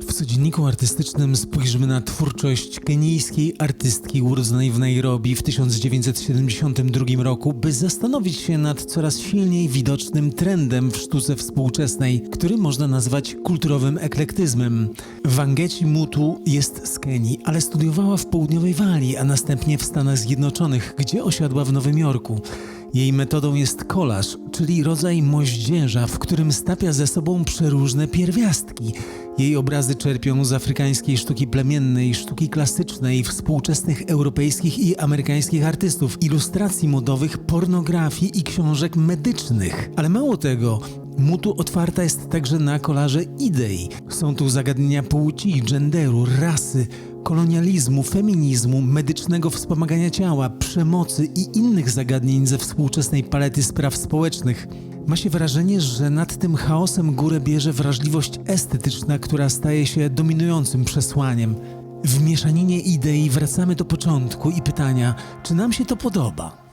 W codzienniku artystycznym spojrzymy na twórczość kenijskiej artystki urodzonej w Nairobi w 1972 roku, by zastanowić się nad coraz silniej widocznym trendem w sztuce współczesnej, który można nazwać kulturowym eklektyzmem. Wangeci Mutu jest z Kenii, ale studiowała w południowej Walii, a następnie w Stanach Zjednoczonych, gdzie osiadła w Nowym Jorku. Jej metodą jest kolaż, czyli rodzaj moździerza, w którym stapia ze sobą przeróżne pierwiastki. Jej obrazy czerpią z afrykańskiej sztuki plemiennej, sztuki klasycznej, współczesnych europejskich i amerykańskich artystów, ilustracji modowych, pornografii i książek medycznych. Ale mało tego, Mutu otwarta jest także na kolaże idei. Są tu zagadnienia płci, genderu, rasy, kolonializmu, feminizmu, medycznego wspomagania ciała, przemocy i innych zagadnień ze współczesnej palety spraw społecznych. Ma się wrażenie, że nad tym chaosem górę bierze wrażliwość estetyczna, która staje się dominującym przesłaniem. W mieszaninie idei wracamy do początku i pytania, czy nam się to podoba.